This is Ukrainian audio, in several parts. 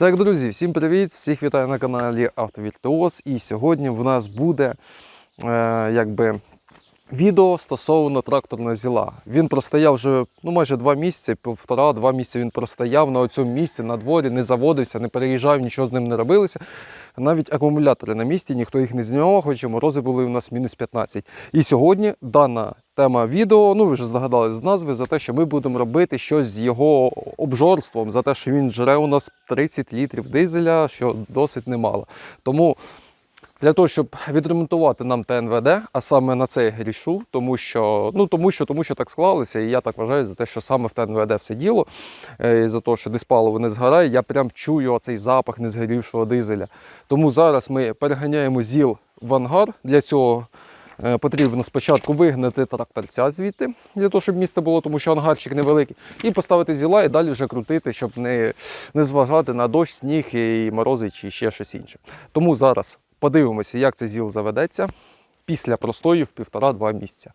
Так, друзі, всім привіт! Всіх вітаю на каналі Автовіртуоз. І сьогодні в нас буде е, якби, відео стосовно тракторного зіла. Він простояв вже ну, майже два місяці, півтора-два місяці він простояв на цьому місці, на дворі, не заводився, не переїжджав, нічого з ним не робилося. Навіть акумулятори на місці, ніхто їх не знімав, хоча морози були у нас мінус 15. І сьогодні дана тема відео, ну ви вже здогадались з назви, за те, що ми будемо робити щось з його обжорством, за те, що він жре у нас 30 літрів дизеля, що досить немало. Тому для того, щоб відремонтувати нам ТНВД, а саме на це я грішу, тому що, ну, тому що, тому що так склалося, і я так вважаю за те, що саме в ТНВД все діло, е, і за те, що десь паливо не згорає, я прям чую оцей запах незгорівшого дизеля. Тому зараз ми переганяємо ЗІЛ в ангар. Для цього е, потрібно спочатку вигнати тракторця звідти, для того, щоб місце було, тому що ангарчик невеликий, і поставити зіла і далі вже крутити, щоб не, не зважати на дощ, сніг і морози чи ще щось інше. Тому зараз подивимося, як цей зіл заведеться після простою в півтора-два місяця.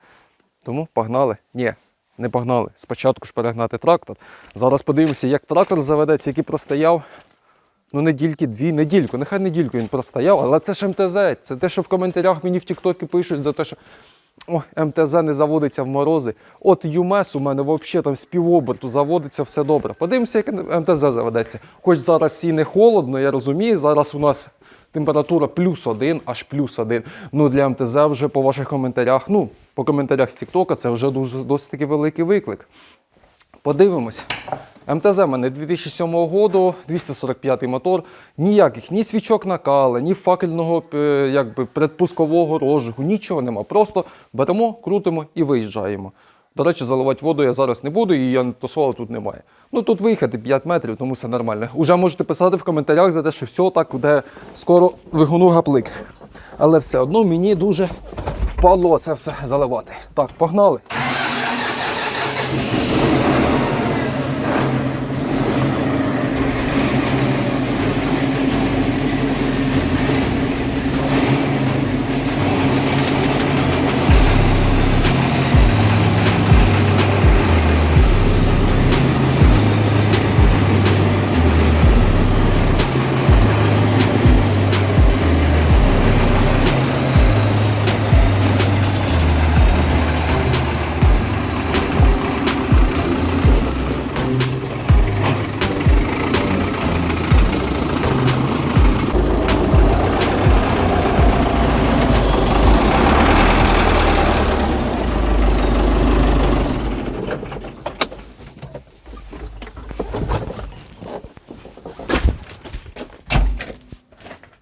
Тому погнали? Ні, не погнали. Спочатку ж перегнати трактор. Зараз подивимося, як трактор заведеться, який простояв. Ну, недільки, дві, недільку, нехай недільку він простояв, але це ж МТЗ. Це те, що в коментарях мені в Тіктокі пишуть за те, що о, МТЗ не заводиться в морози. От ЮМЕС у мене взагалі там з півоберту заводиться все добре. Подивимося, як МТЗ заведеться. Хоч зараз і не холодно, я розумію, зараз у нас температура плюс один, аж плюс один. Ну для МТЗ вже по ваших коментарях, ну, по коментарях з Тіктока це вже дуже досить таки великий виклик. Подивимось. МТЗ мене 2007 року, 245 мотор. Ніяких ні свічок накала, ні факельного е, якби, предпускового розжигу, нічого нема. Просто беремо, крутимо і виїжджаємо. До речі, заливати воду я зараз не буду, і антосола тут немає. Ну тут виїхати 5 метрів, тому все нормально. Уже можете писати в коментарях за те, що все так буде скоро вигону гаплик. Але все одно мені дуже впадло це все заливати. Так, погнали.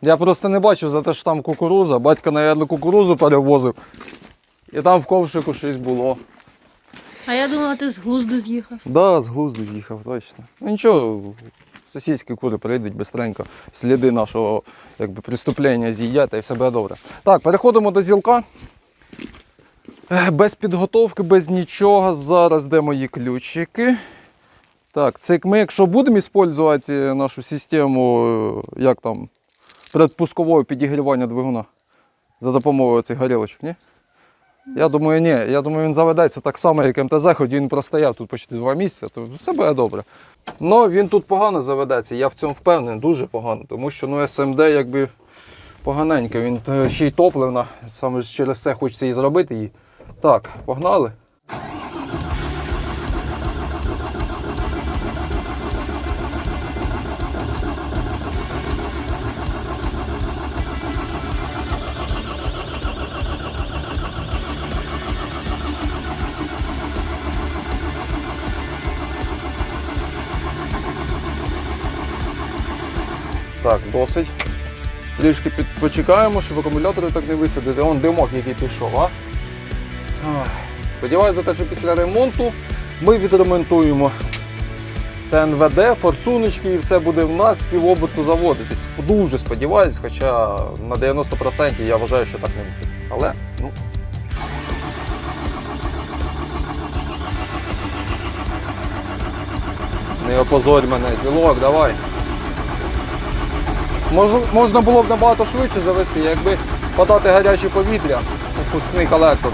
Я просто не бачив за те, що там кукуруза. Батько, мабуть, кукурузу перевозив. І там в ковшику щось було. А я думала, ти з глузду з'їхав. Да, з глузду з'їхав, точно. Ну нічого, сусідські кури прийдуть бистренько, сліди нашого якби, преступлення з'їдять і все буде добре. Так, переходимо до зілка. Без підготовки, без нічого. Зараз де мої ключики. Так, це ми, якщо будемо використовувати нашу систему, е, як там, предпускового підігрівання двигуна за допомогою цих горілочок, ні? Я думаю, ні. Я думаю, він заведеться так само, як МТЗ, хоч він простояв тут почти два місяці, то все буде добре. Ну, він тут погано заведеться, я в цьому впевнений, дуже погано, тому що ну, СМД якби поганенько, він е, ще й топливна, саме через це хочеться і зробити її. Так, погнали. Так, досить. Трішки під... почекаємо, щоб акумулятори так не висадити. Он димок, який пішов, а? Сподіваюся, те, що після ремонту ми відремонтуємо ТНВД, форсуночки і все буде в нас півоберту заводитись. Дуже сподіваюсь, хоча на 90% я вважаю, що так не буде. Але, ну. Не опозорь мене, зілок, давай. Можна було б набагато швидше завести, якби подати гаряче повітря у пускний колектор.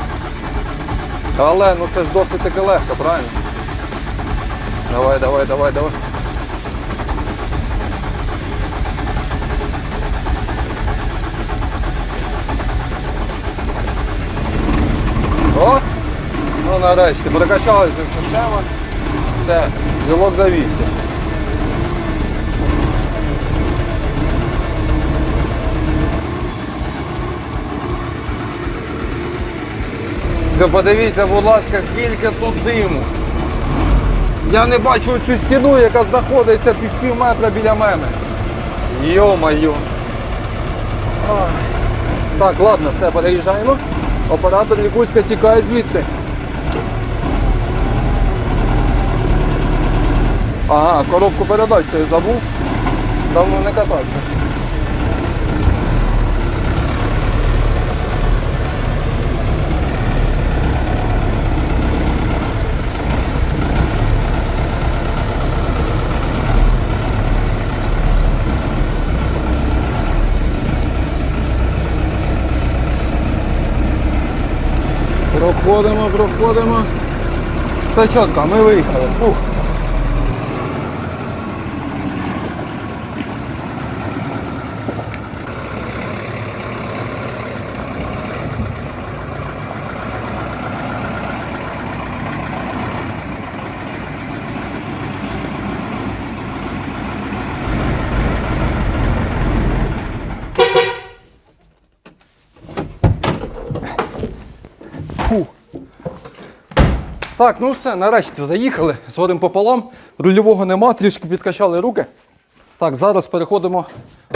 Але ну це ж досить таки легко, правильно? Давай, давай, давай, давай. О! Ну нарешті прокачалася система. Все, жилок завівся. Це подивіться, будь ласка, скільки тут диму. Я не бачу цю стіну, яка знаходиться пів пів метра біля мене. Йо-майо. Так, ладно, все, переїжджаємо. Оператор Лікуська тікає звідти. Ага, коробку передач то я забув. Давно не катався. Проходимо, проходимо. Все чітко, ми виїхали. Фух. Так, ну все, нарешті заїхали. Згодом пополам. Рульового нема, трішки підкачали руки. Так, зараз переходимо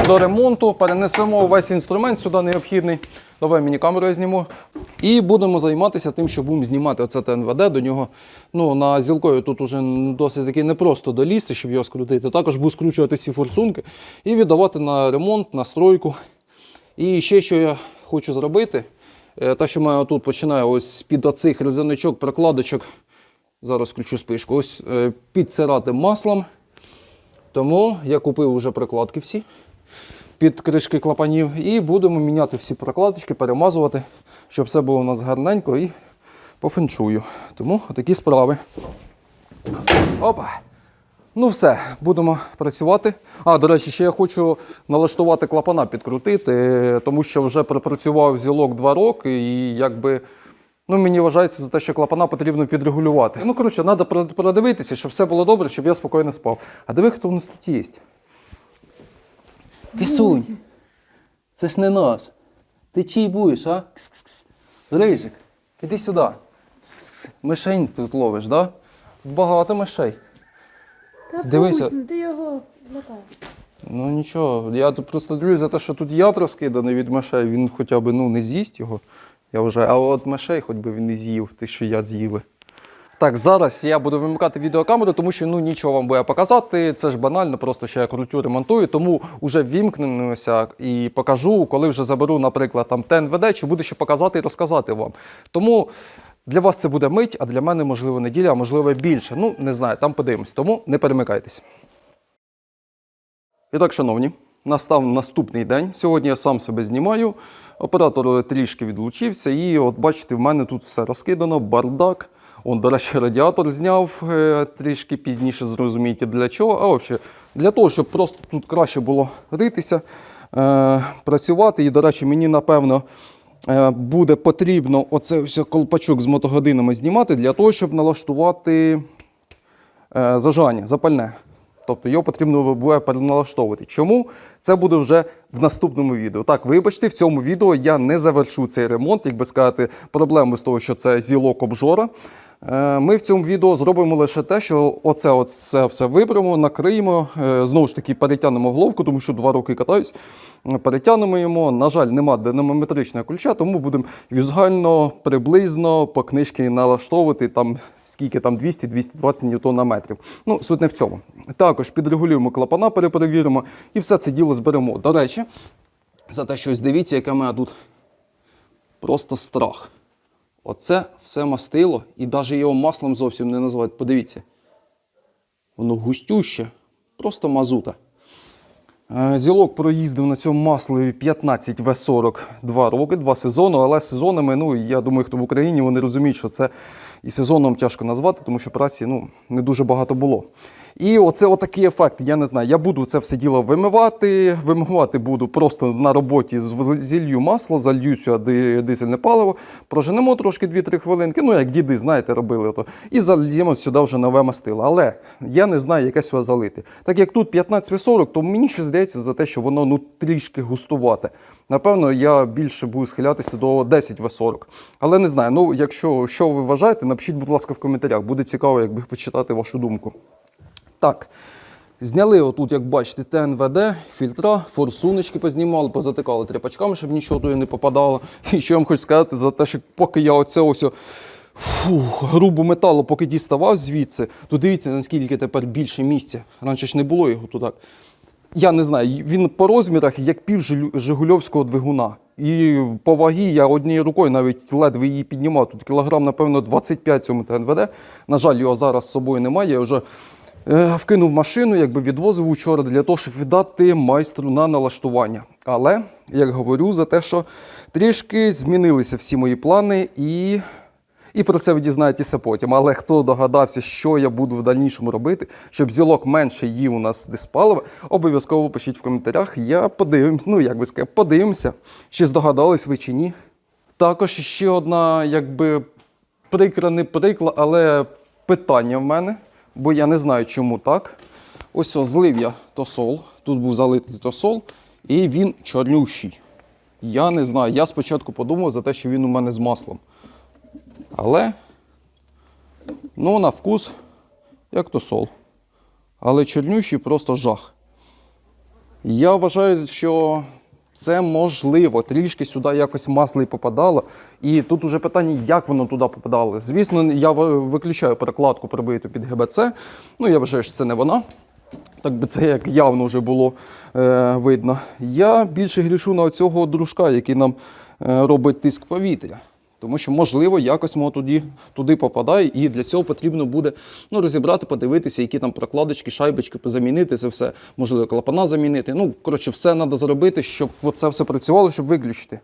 до ремонту, перенесемо весь інструмент сюди необхідний. Давай мені камеру я зніму. І будемо займатися тим, що будемо знімати оце ТНВД. До нього ну, на зілкові тут уже досить таки непросто долізти, щоб його скрутити. Також буду скручувати всі форсунки і віддавати на ремонт, на стройку. І ще що я хочу зробити, е, те, що ми тут починаю ось під оцих резиночок, прокладочок, зараз включу спишку, ось е, підсирати маслом. Тому я купив вже прокладки всі під кришки клапанів і будемо міняти всі прокладочки, перемазувати, щоб все було у нас гарненько і по феншую. Тому такі справи. Опа! Ну все, будемо працювати. А, до речі, ще я хочу налаштувати клапана, підкрутити, тому що вже пропрацював зілок 2 роки і якби. Ну, мені вважається за те, що клапана потрібно підрегулювати. Ну, коротше, треба передивитися, щоб все було добре, щоб я спокійно спав. А диви, хто в нас тут є. Кисунь, це ж не наш. Ти чий будеш, а? Кс-кс-кс. Рижик, іди сюди. Кс-кс. Мишень тут ловиш, да? Багато мишей. Дивися. пусть, ти його лякаєш. Ну нічого, я тут просто дивлюсь за те, що тут яд розкиданий від мишей, він хоча б ну, не з'їсть його. Я вважаю, а от мишей хоч би він не з'їв, ти що яд з'їли. Так, зараз я буду вимикати відеокамеру, тому що ну нічого вам буде показати. Це ж банально, просто що я крутю, ремонтую, тому вже вімкнемося і покажу, коли вже заберу, наприклад, там ТНВД, чи буду ще показати і розказати вам. Тому для вас це буде мить, а для мене, можливо, неділя, а можливо більше. Ну, не знаю, там подивимось. Тому не перемикайтесь. І так, шановні, настав наступний день. Сьогодні я сам себе знімаю. Оператор трішки відлучився, і от бачите, в мене тут все розкидано, бардак. Он, до речі, радіатор зняв е, трішки пізніше, зрозумієте для чого. А взагалі, для того, щоб просто тут краще було ритися, е, працювати. І, до речі, мені напевно буде потрібно оце колпачок з мотогодинами знімати для того, щоб налаштувати е, зажання, запальне. Тобто його потрібно буде переналаштовувати. Чому? Це буде вже в наступному відео. Так, вибачте, в цьому відео я не завершу цей ремонт, як би сказати, проблеми з того, що це зілок обжора. Е, Ми в цьому відео зробимо лише те, що оце, оце все виберемо, накриємо, е, знову ж таки перетягнемо головку, тому що два роки катаюсь. Е, Перетягнемо йому. На жаль, нема динамометричного ключа, тому будемо візуально приблизно по книжці налаштовувати там скільки там 200-220 ньютон на метрів. Ну, суть не в цьому. Також підрегулюємо клапана, перепровіримо і все це діло зберемо. До речі, за те, що дивіться, яке мене тут просто страх. Оце все мастило, і навіть його маслом зовсім не називають. Подивіться. Воно густюще, просто мазута. Е, Зілок проїздив на цьому маслі 15 В40 два роки, два сезони, але сезонами, ну я думаю, хто в Україні вони розуміють, що це і сезоном тяжко назвати, тому що праці ну, не дуже багато було. І оце отакий ефект. Я не знаю. Я буду це все діло вимивати. Вимивати буду просто на роботі з- зілью масло, залью сюди дизельне паливо, проженемо трошки 2-3 хвилинки. Ну, як діди, знаєте, робили то. І зальємо сюди вже нове мастило. Але я не знаю, яке сюди залити. Так як тут 15В40, то мені ще здається за те, що воно ну трішки густувате. Напевно, я більше буду схилятися до 10В40. Але не знаю. Ну, якщо що ви вважаєте, напишіть, будь ласка, в коментарях. Буде цікаво, якби почитати вашу думку. Так. Зняли отут, як бачите, ТНВД, фільтра, форсуночки познімали, позатикали тряпачками, щоб нічого туди не попадало. І що я вам хочу сказати за те, що поки я оце ось фух, грубу металу, поки діставав звідси, то дивіться, наскільки тепер більше місця. Раніше ж не було його тут. Я не знаю, він по розмірах як пів жигульовського двигуна. І по вагі я однією рукою навіть ледве її піднімав. Тут кілограм, напевно, 25 цьому ТНВД. На жаль, його зараз з собою немає. Я вже вкинув машину, якби відвозив учора для того, щоб віддати майстру на налаштування. Але, як говорю, за те, що трішки змінилися всі мої плани і і про це ви дізнаєтеся потім. Але хто догадався, що я буду в дальнішому робити, щоб зілок менше їв у нас диспалива, обов'язково пишіть в коментарях. Я подивимся, ну як би сказати, подивимося, чи здогадались ви чи ні. Також ще одна, якби прикра, не прикла, але питання в мене, бо я не знаю, чому так. Ось о, злив я тосол. Тут був залитий тосол, і він чорнющий. Я не знаю. Я спочатку подумав за те, що він у мене з маслом. Але ну, на вкус, як то сол. Але чорнющий просто жах. Я вважаю, що це можливо. Трішки сюди якось масло і попадало. І тут уже питання, як воно туди попадало. Звісно, я виключаю прокладку прибиту під ГБЦ. Ну, я вважаю, що це не вона. Так би це як явно вже було е, видно. Я більше грішу на цього дружка, який нам е, робить тиск повітря. Тому що, можливо, якось воно туди, туди попадає, і для цього потрібно буде ну, розібрати, подивитися, які там прокладочки, шайбочки, позамінити це все, можливо, клапана замінити. Ну, коротше, все треба зробити, щоб це все працювало, щоб виключити.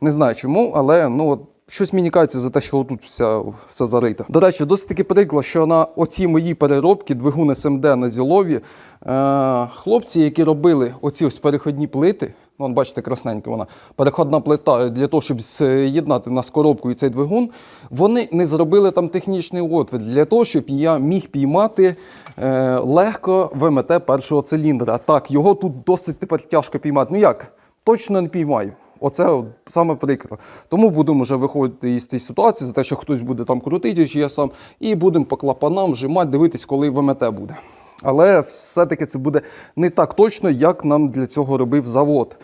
Не знаю чому, але ну, Щось мені кажеться за те, що тут вся, все зарито. До речі, досить таки приклад, що на оці мої переробки двигун СМД на Зілові, е, хлопці, які робили оці ось переходні плити, ну, от бачите, красненька вона, переходна плита для того, щоб з'єднати нас коробку і цей двигун, вони не зробили там технічний отвір для того, щоб я міг піймати е, легко ВМТ першого циліндра. Так, його тут досить тепер тяжко піймати. Ну як? Точно не піймаю. Оце саме прикро. Тому будемо вже виходити із тієї ситуації, за те, що хтось буде там крутити, чи я сам, і будемо по клапанам вжимати, дивитись, коли ВМТ буде. Але все-таки це буде не так точно, як нам для цього робив завод.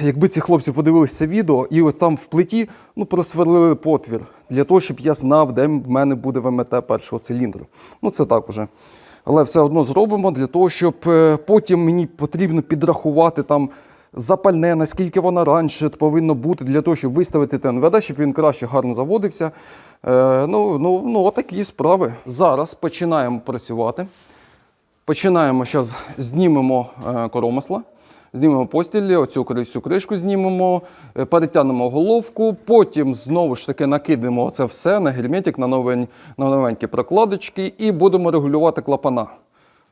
Якби ці хлопці подивилися відео, і от там в плиті ну, просверлили потвір для того, щоб я знав, де в мене буде ВМТ першого циліндру. Ну, це так уже. Але все одно зробимо для того, щоб е, потім мені потрібно підрахувати там запальне, наскільки воно раніше повинно бути для того, щоб виставити ТНВД, щоб він краще гарно заводився. Е, ну, ну, ну, отакі справи. Зараз починаємо працювати. Починаємо зараз, знімемо е, коромисла, знімемо постіль, оцю всю кришку знімемо, е, перетягнемо головку, потім знову ж таки накидаємо це все на герметик, на, новень, на новенькі прокладочки і будемо регулювати клапана.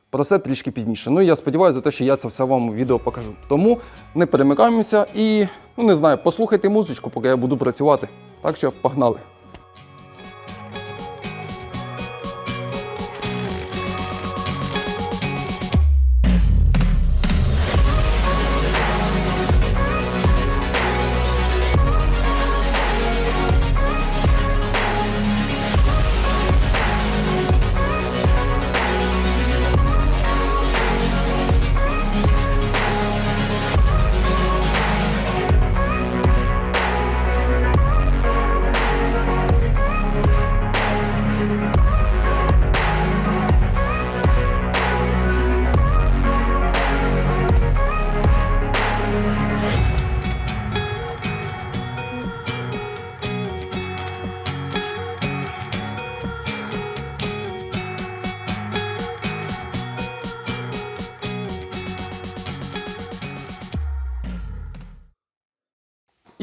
Про це трішки пізніше. Ну я сподіваюся, те, що я це все вам у відео покажу. Тому не перемикаємося і, ну не знаю, послухайте музичку, поки я буду працювати. Так що погнали.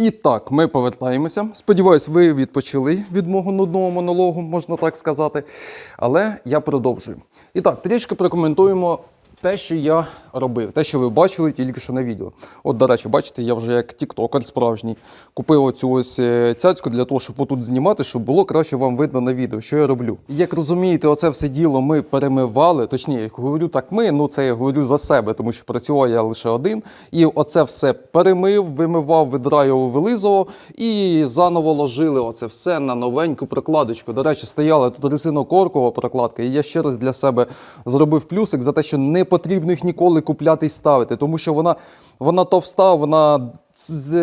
І так, ми повертаємося. Сподіваюсь, ви відпочили від мого нудного монологу, можна так сказати. Але я продовжую. І так, трішки прокоментуємо те, що я робив, те, що ви бачили тільки що на відео. От, до речі, бачите, я вже як тіктокер справжній. Купив оцю ось е, цяцьку для того, щоб отут знімати, щоб було краще вам видно на відео, що я роблю. Як розумієте, оце все діло ми перемивали. Точніше, я говорю так ми, ну це я говорю за себе, тому що працював я лише один. І оце все перемив, вимивав, видраював, вилизував і заново ложили оце все на новеньку прокладочку. До речі, стояла тут резинокоркова прокладка, і я ще раз для себе зробив плюсик за те, що не потрібно їх ніколи купляти і ставити, тому що вона, вона товста, вона.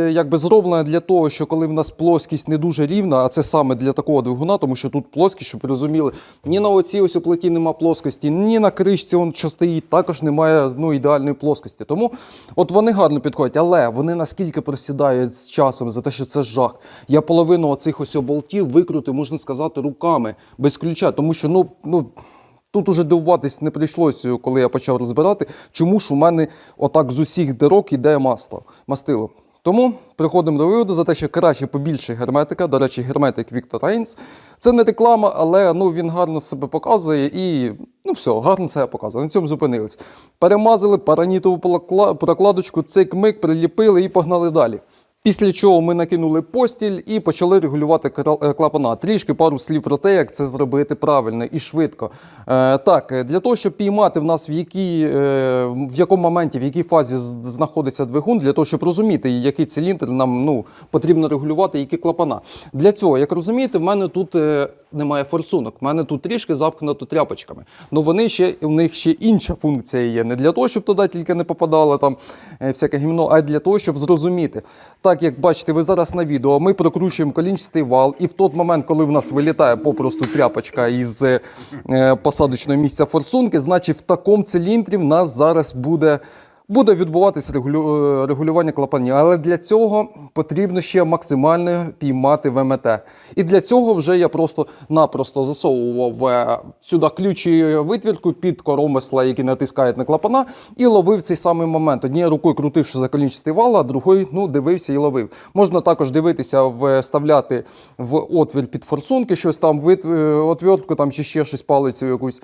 Якби зроблена для того, що коли в нас плоскість не дуже рівна, а це саме для такого двигуна, тому що тут плоскість, щоб розуміли, ні на оцій ось плиті нема плоскості, ні на кришці, он, що стоїть, також немає ну, ідеальної плоскості. Тому от вони гарно підходять, але вони наскільки просідають з часом за те, що це жах. Я половину оцих ось болтів викрутив, можна сказати, руками без ключа, тому що ну, ну Тут уже дивуватись не прийшлося, коли я почав розбирати, чому ж у мене отак з усіх дирок іде масло, мастило. Тому приходимо до виводу за те, що краще побільше герметика. До речі, герметик Віктор Рейнс. Це не реклама, але ну, він гарно себе показує і ну все, гарно себе показує. На цьому зупинились. Перемазали паранітову прокладочку, цик мик приліпили і погнали далі. Після чого ми накинули постіль і почали регулювати е, клапана. Трішки пару слів про те, як це зробити правильно і швидко. Е, так, для того, щоб піймати в нас в якій, е, в якому моменті, в якій фазі знаходиться двигун, для того, щоб розуміти, який циліндр нам ну, потрібно регулювати, які клапана. Для цього, як розумієте, в мене тут е, немає форсунок. В мене тут трішки запхнуто тряпочками. Ну вони ще у них ще інша функція є. Не для того, щоб туди тільки не попадало там е, всяке гімно, а для того, щоб зрозуміти. Так як бачите, ви зараз на відео, ми прокручуємо колінчатий вал, і в той момент, коли в нас вилітає попросту тряпочка із е, посадочного місця форсунки, значить в такому циліндрі в нас зараз буде. Буде відбуватись регулю... е, регулювання клапанів, але для цього потрібно ще максимально піймати ВМТ. І для цього вже я просто-напросто засовував е, сюди ключ і витвірку під коромисла, які натискають на клапана, і ловив цей самий момент. Однією рукою крутивши за колінчастий вал, а другою ну, дивився і ловив. Можна також дивитися, вставляти в отвір під форсунки, щось там, вит... е, отвертку там, чи ще щось палицю якусь.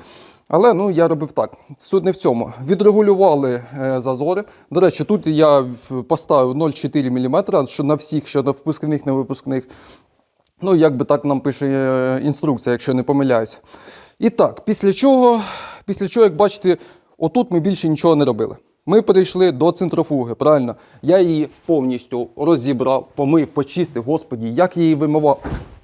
Але ну я робив так. Суть не в цьому. Відрегулювали е, зазори. До речі, тут я поставив 0,4 мм, що на всіх, що на впускних, на випускних. Ну, як би так нам пише е, інструкція, якщо не помиляюся. І так, після чого, після чого, як бачите, отут ми більше нічого не робили. Ми перейшли до центрофуги, правильно? Я її повністю розібрав, помив, почистив. Господі, як її вимивав.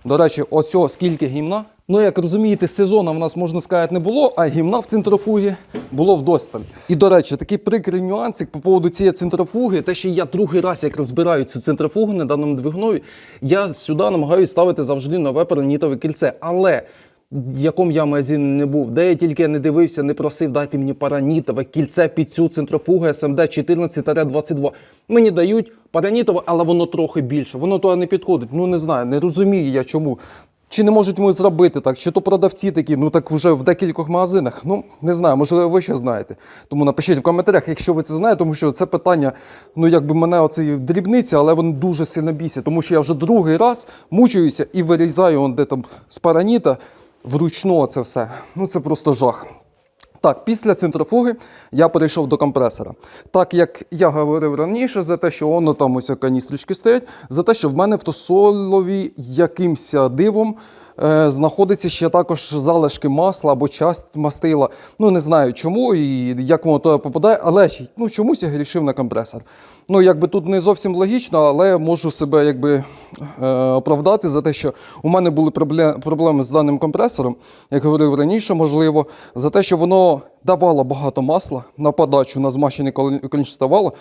До речі, ось скільки гімна. Ну, як розумієте, сезону в нас, можна сказати, не було, а гімна в центрофугі було вдосталь. І, до речі, такий прикрий нюансик по поводу цієї центрофуги, те, що я другий раз, як розбираю цю центрофугу на даному двигунові, я сюди намагаюся ставити завжди нове паранітове кільце. Але якому я магазині не був, де я тільки не дивився, не просив, дайте мені паранітове кільце під цю центрофугу SMD 14-22. Мені дають паранітове, але воно трохи більше. Воно туди не підходить. Ну не знаю, не розумію я чому. Чи не можуть ми зробити так, чи то продавці такі, ну так вже в декількох магазинах. Ну не знаю, можливо, ви ще знаєте. Тому напишіть в коментарях, якщо ви це знаєте, тому що це питання, ну якби мене оці дрібниці, але вони дуже сильно бісять, тому що я вже другий раз мучуюся і вирізаю он де там з параніта вручну це все. Ну це просто жах. Так, після центрофуги я перейшов до компресора. Так як я говорив раніше, за те, що воно там ось каністрочки стоять, за те, що в мене в тосолові якимсь дивом знаходиться ще також залишки масла або часть мастила. Ну не знаю чому і як воно туди попадає, але ну, чомусь я грішив на компресор. Ну, якби тут не зовсім логічно, але можу себе якби е, оправдати за те, що у мене були пробле- проблеми з даним компресором, як говорив раніше, можливо, за те, що воно давало багато масла на подачу на змащене колінчасте вало,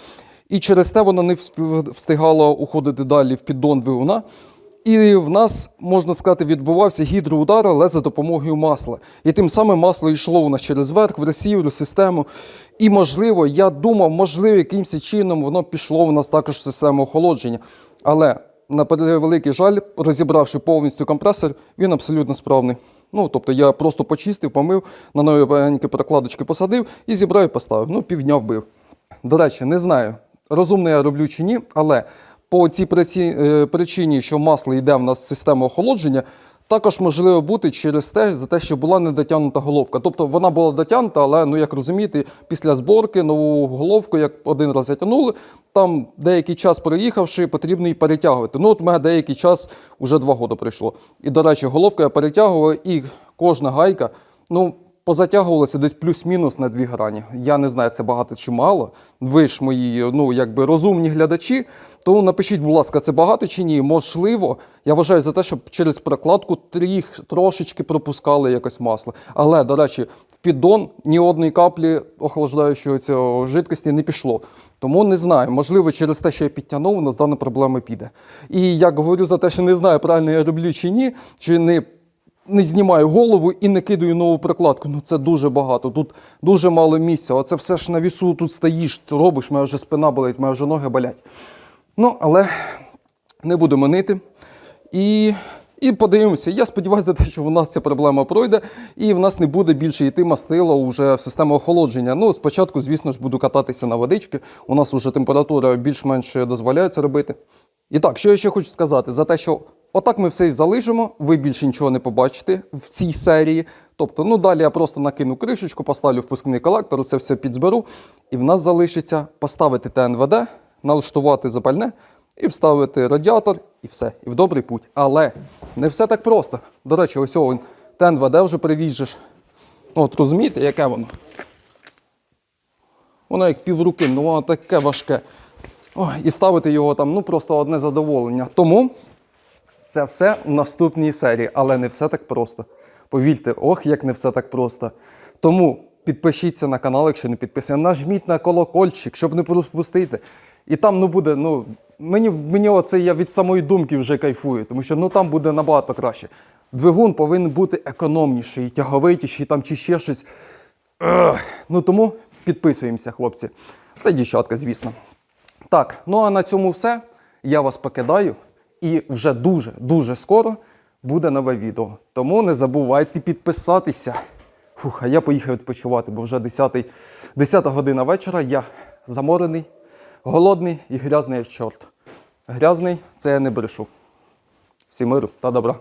і через те воно не встигало уходити далі в піддон двигуна. І в нас, можна сказати, відбувався гідроудар, але за допомогою масла. І тим самим масло йшло у нас через верх, в ресіверу, систему. І, можливо, я думав, можливо, якимось чином воно пішло в нас також в систему охолодження. Але, на превеликий жаль, розібравши повністю компресор, він абсолютно справний. Ну, тобто я просто почистив, помив, на новенькі прокладочки посадив і зібрав і поставив. Ну, півдня вбив. До речі, не знаю, розумно я роблю чи ні, але по цій е, причині, що масло йде в нас з системи охолодження, також можливо бути через те, за те, що була недотягнута головка. Тобто вона була дотягнута, але ну як розумієте, після зборки нову головку, як один раз затягнули, там деякий час проїхавши, потрібно її перетягувати. Ну, от у мене деякий час вже два роки пройшло. І, до речі, головку я перетягував, і кожна гайка, ну. Позатягувалося десь плюс-мінус на дві грані. Я не знаю, це багато чи мало. Ви ж мої ну, якби розумні глядачі. Тому напишіть, будь ласка, це багато чи ні. Можливо, я вважаю за те, щоб через прокладку тріх трошечки пропускали якось масло. Але, до речі, в піддон ні одної каплі охолоджуючої цього жидкості не пішло. Тому не знаю. Можливо, через те, що я підтягнув, у нас дана проблема піде. І як говорю за те, що не знаю, правильно я роблю чи ні, чи не не знімаю голову і не кидаю нову прокладку. Ну це дуже багато. Тут дуже мало місця. Оце все ж на вісу тут стоїш, ти робиш, моя вже спина болить, моя вже ноги болять. Ну, але не будемо нити. І, і подивимося. Я сподіваюся, що в нас ця проблема пройде, і в нас не буде більше йти мастило вже в систему охолодження. Ну, спочатку, звісно ж, буду кататися на водички. У нас вже температура більш-менш дозволяє це робити. І так, що я ще хочу сказати, за те, що отак ми все і залишимо, ви більше нічого не побачите в цій серії. Тобто, ну далі я просто накину кришечку, поставлю впускний колектор, це все підзберу, і в нас залишиться поставити ТНВД, налаштувати запальне і вставити радіатор, і все, і в добрий путь. Але не все так просто. До речі, ось він ТНВД вже привіжеш. От розумієте, яке воно? Воно як півруки, ну воно таке важке. Ой, і ставити його там, ну просто одне задоволення. Тому це все в наступній серії, але не все так просто. Повірте, ох, як не все так просто. Тому підпишіться на канал, якщо не підписані. Нажміть на колокольчик, щоб не пропустити. І там ну буде, ну, мені, мені оце я від самої думки вже кайфую, тому що ну там буде набагато краще. Двигун повинен бути економніший, тяговитіший там чи ще щось. Ну тому підписуємося, хлопці. Та дівчатка, звісно. Так, ну а на цьому все. Я вас покидаю. І вже дуже, дуже скоро буде нове відео. Тому не забувайте підписатися. Фух, а я поїхав відпочивати, бо вже 10, 10 година вечора. Я заморений, голодний і грязний як чорт. Грязний це я не брешу. Всі миру та добра.